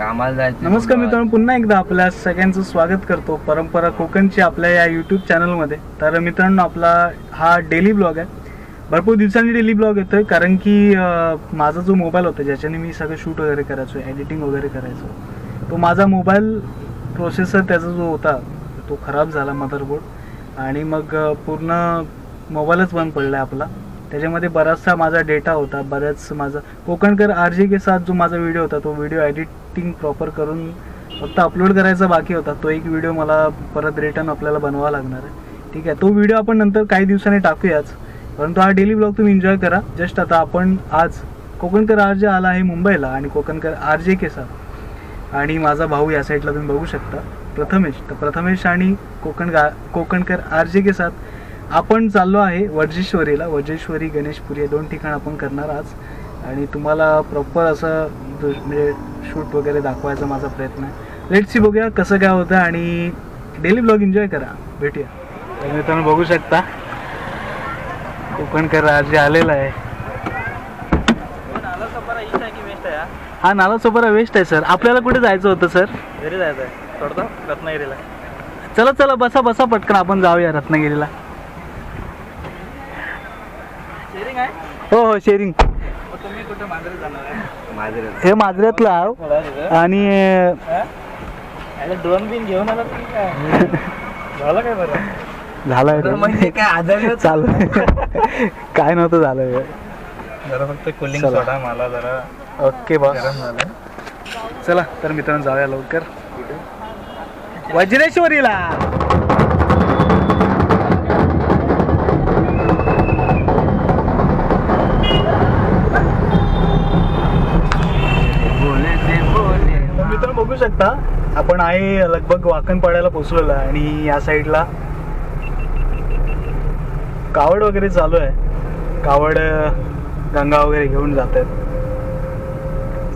कामाला जायचं नमस्कार मित्रांनो पुन्हा एकदा आपल्या सगळ्यांचं स्वागत करतो. परंपरा कोकणची आपल्या या यूट्यूब चॅनलमध्ये तर मित्रांनो आपला हा डेली ब्लॉग आहे. भरपूर दिवसांनी डेली ब्लॉग येतोय कारण की अं, माझा जो मोबाईल होता ज्याच्याने मी सगळं शूट वगैरे करायचो एडिटिंग वगैरे करायचो तो माझा मोबाईल प्रोसेसर त्याचा जो होता तो खराब झाला मदरबोर्ड आणि मग अं, पूर्ण मोबाईलच बंद पडला आपला. त्याच्यामध्ये बराचसा माझा डेटा होता बऱ्याच माझा कोकणकर आर जे के साथ जो माझा व्हिडिओ होता तो व्हिडिओ एडिटिंग प्रॉपर करून फक्त अपलोड करायचा बाकी होता. तो एक व्हिडिओ मला परत रिटर्न आपल्याला बनवावा लागणार आहे. ठीक आहे. तो व्हिडिओ आपण नंतर काही दिवसांनी टाकूयाच. परंतु हा डेली ब्लॉग तुम्ही एन्जॉय करा. जस्ट आता आपण आज कोकणकर आर जे आला आहे मुंबईला आणि कोकणकर आर जे के साथ आणि माझा भाऊ या साईडला तुम्ही बघू शकता. प्रथमेश. तर प्रथमेश आणि कोकण गा कोकणकर आर जे के साथ आपण चाललो आहे वज्रेश्वरीला. वज्रेश्वरी गणेशपुरी हे दोन ठिकाण आपण करणार आज. आणि तुम्हाला प्रॉपर असं म्हणजे शूट वगैरे दाखवायचा माझा प्रयत्न आहे. लेट्स सी बघूया कसं काय होतं आणि डेली ब्लॉग एन्जॉय करा. भेटूया. तर मित्रांनो बघू शकता. कोकणकर आज जे आलेला आहे. हा नाला सोपारा वेस्ट आहे सर आपल्याला कुठे जायचं होतं सर घरी जायचं आहे सोडतो रत्नागिरीला. चला चला बसा बसा पटकन. आपण जाऊया रत्नागिरीला. शेअरिंग आहे? हो हो शेअरिंग तुम्ही कुठे मांजरी जाणार आहे? हे मला तिथं आणि ड्रोन बिन घेऊन आला झालं काय बरं? झालं म्हणजे काय आजार चालू काय नव्हतं झालं जरा फक्त कुलिंग चला. सोडा मला जरा. ओके झालं चला तर मित्रांनो जाऊया लवकर. वज्रेश्वरीला. आता आपण आहे लगभग वाकणपाड्याला पोचलेलो आहे आणि या साईडला कावड वगैरे चालू आहे. कावड गंगा वगैरे घेऊन जात आहेत.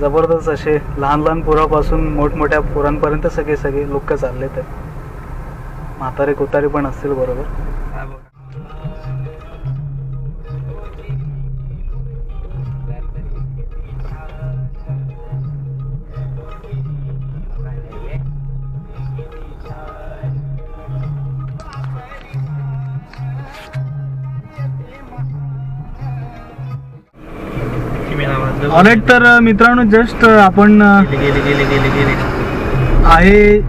जबरदस्त असे लहान लहान पुरापासून मोठमोठ्या पोरांपर्यंत सगळे सगळे लोक चालले आहेत. म्हातारे कोतारे पण असतील बरोबर. ऑलेट तर मित्रांनो जस्ट आपण अं, गेली गेली गेली गेली गेली आहे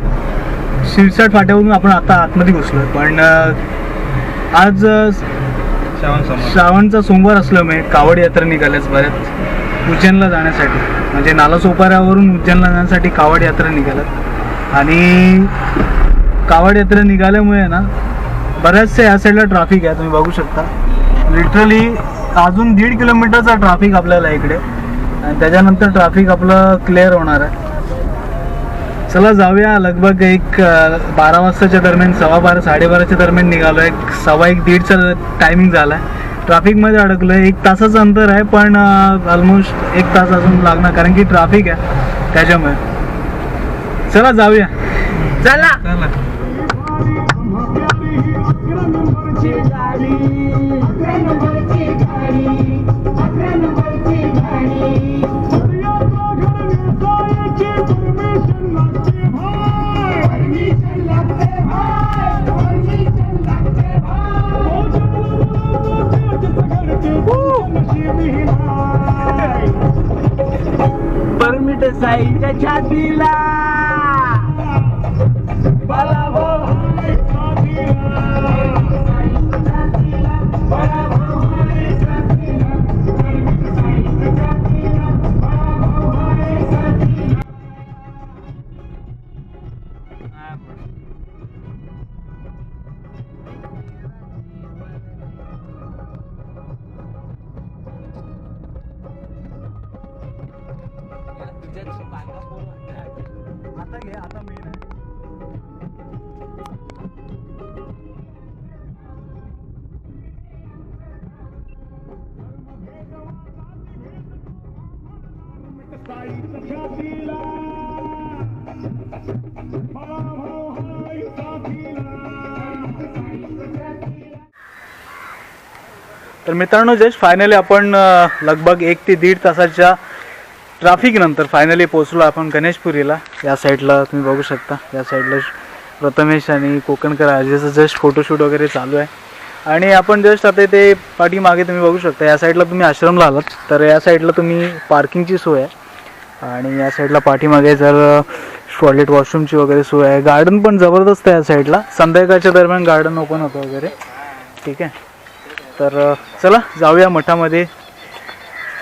शिरसाट फाट्यावरून आपण आता आतमध्ये घुसलोय. पण अं, आज अं, श्रावण समोर श्रावणचा सोमवार असल्यामुळे कावड यात्रा निघाल्याच बऱ्याच उज्जैनला जाण्यासाठी म्हणजे नालासोपाऱ्यावरून उज्जैनला जाण्यासाठी कावड यात्रा निघाल्यात. आणि कावड यात्रा निघाल्यामुळे ना बऱ्याचशा या साईडला ट्रॅफिक आहे तुम्ही बघू शकता. लिटरली अजून दीड किलोमीटरचा ट्रॅफिक आपल्याला इकडे. आणि त्याच्यानंतर ट्रॅफिक आपलं क्लिअर होणार आहे. चला जाऊया. लगभग एक बारा वाजताच्या दरम्यान सव्वा बारा साडेबाराच्या दरम्यान निघालो एक सव्वा एक दीडचा टायमिंग झाला आहे ट्रॅफिकमध्ये अडकलो आहे एक तासाचं अंतर आहे पण ऑलमोस्ट एक तास अजून लागणार कारण की ट्रॅफिक आहे त्याच्यामुळे. चला जाऊया. चला. चला. साईच्या छातीला. तर मित्रांनो जस्ट फायनली आपण लगभग एक ते दीड तासाच्या ट्रॅफिकनंतर फायनली पोचलो आपण गणेशपुरीला. या साईडला तुम्ही बघू शकता. या साईडला प्रथमेश आणि कोकणकर आजीचं जस्ट फोटोशूट वगैरे चालू आहे. आणि आपण जस्ट आता ते पाठीमागे तुम्ही बघू शकता या साईडला तुम्ही आश्रमला आलात. तर या साईडला तुम्ही पार्किंगची सोय आहे. आणि या साईडला पाठीमागे जर टॉयलेट वॉशरूमची वगैरे सोय आहे. गार्डन पण जबरदस्त आहे या साईडला. संध्याकाळच्या दरम्यान गार्डन ओपन होतं वगैरे. ठीक आहे? तर चला जाऊया मठामध्ये.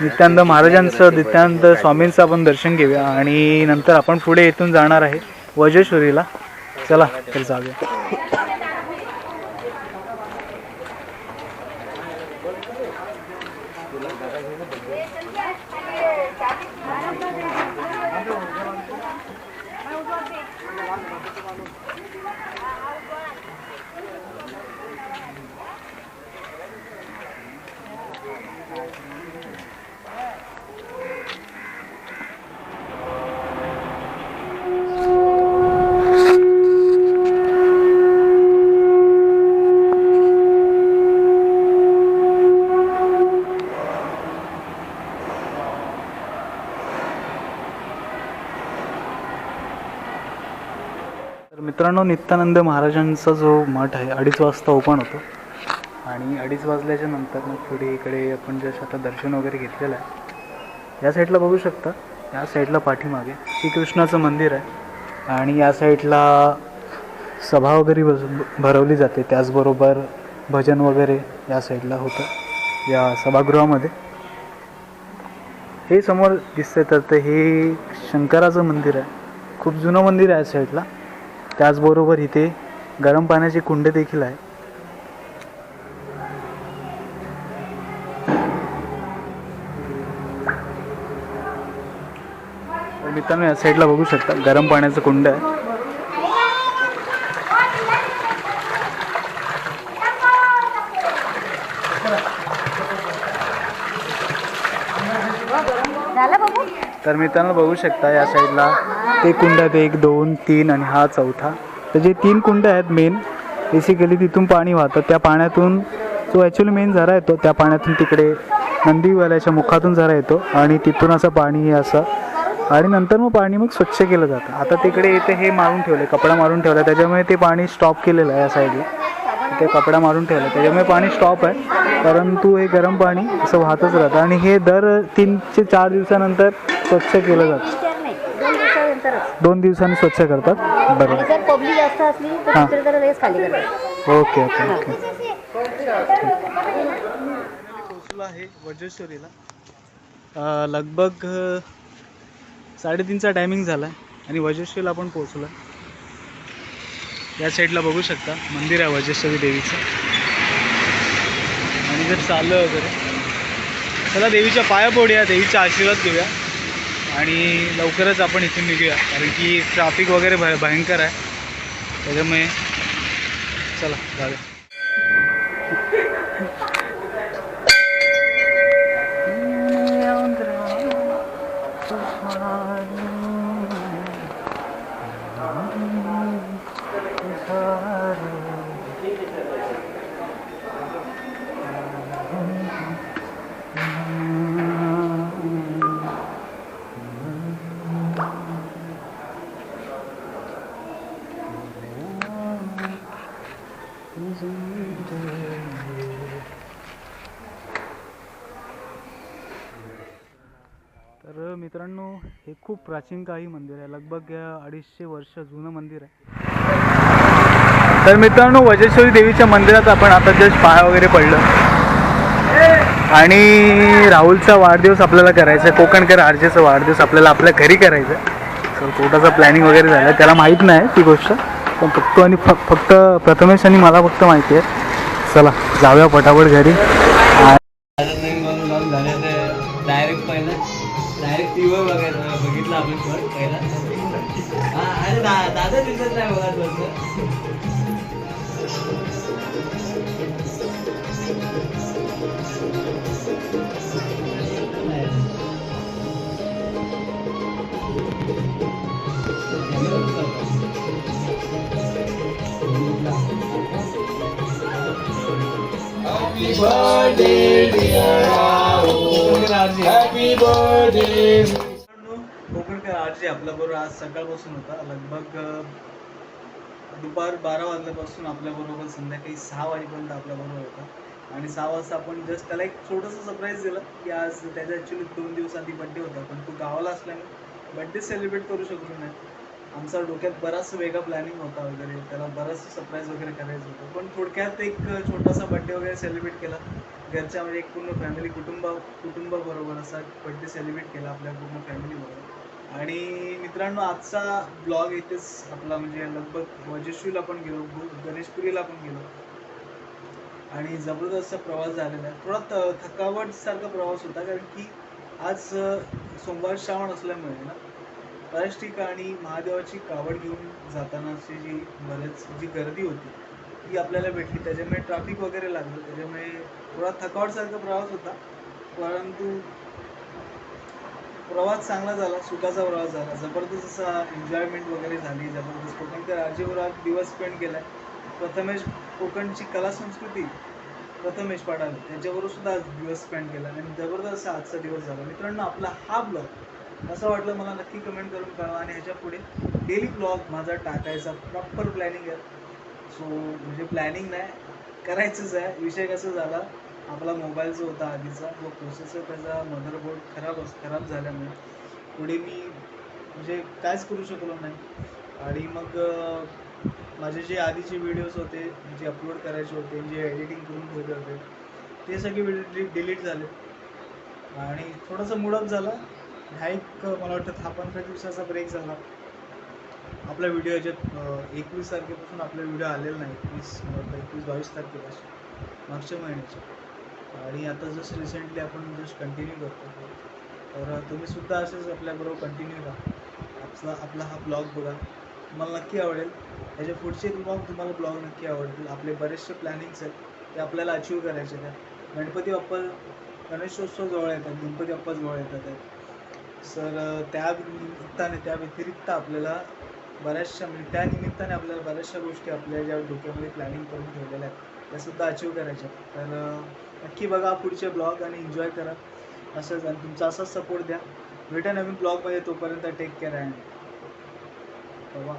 नित्यानंद महाराजांचं नित्यानंद स्वामींचं आपण दर्शन घेऊया. आणि नंतर आपण पुढे इथून जाणार आहे वजेश्वरीला चला तर जाऊया. तर मित्रांनो नित्यानंद महाराजांचा जो मठ आहे अडीच वाजता ओपन होतो. आणि अडीच वाजल्याच्या नंतर मग पुढे इकडे आपण जसं आता दर्शन वगैरे घेतलेलं आहे या साईडला बघू शकता. या साईडला पाठीमागे श्रीकृष्णाचं मंदिर आहे. आणि या साईडला सभा वगैरे बस भरवली जाते. त्याचबरोबर भजन वगैरे या साईडला होतं या सभागृहामध्ये. हे समोर दिसतंय तर ते हे शंकराचं मंदिर आहे. खूप जुनं मंदिर आहे या साईडला. त्याचबरोबर इथे गरम पाण्याचे कुंड देखील आहे. मित्रांनो या साईडला बघू शकता गरम पाण्याचं कुंड आहे झालं बघू तर मित्रांनो बघू शकता या साईडला ते कुंड आहेत एक दोन तीन आणि हा चौथा. तर जे तीन कुंड आहेत मेन बेसिकली तिथून पाणी वाहतं. त्या पाण्यातून जो ॲक्च्युली मेन झरा येतो त्या पाण्यातून तिकडे नंदीवाल्याच्या मुखातून झरा येतो आणि तिथून असं पाणी असं आणि नंतर मग पाणी मग स्वच्छ केलं जातं. आता तिकडे इथे हे मारून ठेवलं कपडा मारून ठेवला त्याच्यामुळे ते पाणी स्टॉप केलेलं आहे या साईडला ते कपडा मारून ठेवला त्याच्यामुळे पाणी स्टॉप आहे. परंतु हे गरम पाणी असं वाहतच राहतं. आणि हे दर तीन ते चार दिवसानंतर स्वच्छ केलं जातं. नाही दोन दिवसानंतरच दोन दिवसांनी स्वच्छ करतात? आणि बरोबर जर पब्लिक जास्त असली तर हां. दुसरं जरा लगेच खाली करतात. Okay okay okay. पोचलो आहे वज्रेश्वरीला. अं, लगभग अं, साडेतीनचा टायमिंग झाला आहे आणि वज्रेश्वरीला आपण पोचलो या साईडला बघू शकता. मंदिर आहे वज्रेश्वरी देवीचं. आणि जर चाललं वगैरे चला देवीच्या पाया पडूया देवीचा आशीर्वाद घेऊया. आणि लवकरच आपण इथून निघूया. कारण की ट्रॅफिक वगैरे भय भयंकर आहे. त्याच्यामुळे चला जाऊया. प्राचीन काळी मंदिर आहे. लगभग अडीचशे वर्ष जुनं मंदिर आहे. तर मित्रांनो वजेश्वरी देवीच्या मंदिरात आपण आता जस्ट पाया वगैरे पडलं. आणि राहुलचा वाढदिवस आपल्याला करायचा आहे. कोकणकर आरजेचा वाढदिवस आपल्याला आपल्या घरी करायचा आहे. तर कोटाचा प्लॅनिंग वगैरे झालं. आहे त्याला माहीत नाही ती गोष्ट. पण फक्त आणि फक्त प्रथमेश आणि मला फक्त माहिती आहे. चला जाऊया पटापट घरी. डायरेक्ट पहिला. डायरेक्ट टी व्ही बघायला बघितलं आपण पण पहिला. अरे दादा दिसत नाही बघा तुमचं Happy birthday, dear. Happy birthday Konkankar आपल्याबरोबर आज सकाळपासून होता. लगभग दुपार बारा वाजल्यापासून आपल्याबरोबर संध्याकाळी सहा वाजेपर्यंत आपल्याबरोबर होता. आणि सहा वाजता आपण जस्ट त्याला एक छोटंसं सरप्राईज दिलं की आज त्याच्या ॲक्च्युली दोन दिवस आधी बड्डे होता. पण तो गावाला असल्याने बड्डे सेलिब्रेट करू शकलो नाही. आमचा डोक्यात बराच वेगळा प्लॅनिंग होता वगैरे. त्याला बराच सरप्राईज वगैरे करायचं होतं. पण थोडक्यात एक छोटासा बड्डे वगैरे सेलिब्रेट केला. घरच्या म्हणजे एक पूर्ण फॅमिली कुटुंबा कुटुंबाबरोबर असा बड्डे सेलिब्रेट केला आपल्या पूर्ण फॅमिलीबरोबर आणि मित्रांनो आजचा ब्लॉग इथेच आपला म्हणजे लगभग वजस्वीला पण गेलो गणेशपुरीला पण गेलो. आणि जबरदस्त प्रवास झालेला आहे. थोडा थ थकावटसारखा प्रवास होता कारण की आज सोमवार श्रावण असल्यामुळे ना बऱ्याच ठिकाणी महादेवाची कावड घेऊन जातानाची जी बरेच जी गर्दी होती ती आपल्याला भेटली. त्याच्यामुळे ट्रॅफिक वगैरे लागलं. त्याच्यामुळे थोडा थकावटसारखा प्रवास होता. परंतु प्रवास चांगला झाला. सुखाचा प्रवास झाला. जबरदस्त असा एन्जॉयमेंट वगैरे झाली. जबरदस्त कोकणकर राज्यभरात दिवस स्पेंड केला प्रथमेश कोकणची कला संस्कृती प्रथमेश पाटाल यांच्याबरोबर सुद्धा आज दिवस स्पेंड केला. आणि जबरदस्त असा आजचा दिवस झाला. मित्रांनो आपला हा ब्लॉग असं वाटलं मला नक्की कमेंट करून कळवा. आणि ह्याच्या पुढे डेली ब्लॉग माझा टाकायचा. प्रॉपर प्लॅनिंग आहे. सो म्हणजे प्लॅनिंग नाही. करायचंच आहे. विषय कसा झाला? आपला मोबाईल जो होता आधीचा तो प्रोसेसर त्याचा मदरबोर्ड खराब अस खराब झाल्यामुळे. पुढे मी म्हणजे कायच करू शकलो नाही. आणि मग माझे जे आधीचे व्हिडिओज होते जे अपलोड करायचे होते जे एडिटिंग करून ठेवले होते ते सगळे व्हिडिओ डिलीट झाले. आणि थोडंसं मुडप झाला. हा एक मला वाटतं दहा पंधरा दिवसाचा ब्रेक झाला. आपला व्हिडिओ याच्यात एकवीस तारखेपासून आपला व्हिडिओ आलेला नाही एकवीस एकवीस बावीस तारखेपासून मागच्या महिन्याच्या आणि आता जसं रिसेंटली आपण जस्ट कंटिन्यू करतो तर तुम्ही सुद्धा असेच आपल्याबरोबर कंटिन्यू राहा. आपला आपला हा ब्लॉग बघा. तुम्हाला नक्की आवडेल. त्याच्या पुढचे ब्लॉग तुम्हाला ब्लॉग नक्की आवडतील. आपले बरेचसे प्लॅनिंग्स आहेत ते आपल्याला अचीव करायचे आहेत. गणपती बाप्पा गणेशोत्सव जवळ येतात गणपती बाप्पा जवळ येतात. आहेत सर त्या निमित्ताने त्या व्यतिरिक्त आपल्याला बऱ्याचशा म्हणजे त्या निमित्ताने आपल्याला बऱ्याचशा गोष्टी आपल्या ज्या डोक्यामध्ये प्लॅनिंग करून ठेवलेल्या आहेत त्या सुद्धा अचीव करायच्या तर नक्की बघा पुढचे ब्लॉग आणि एन्जॉय करा. असंच आणि तुमचा असाच सपोर्ट द्या. भेटा नवीन ब्लॉगमध्ये तोपर्यंत टेक केअर आहे बाबा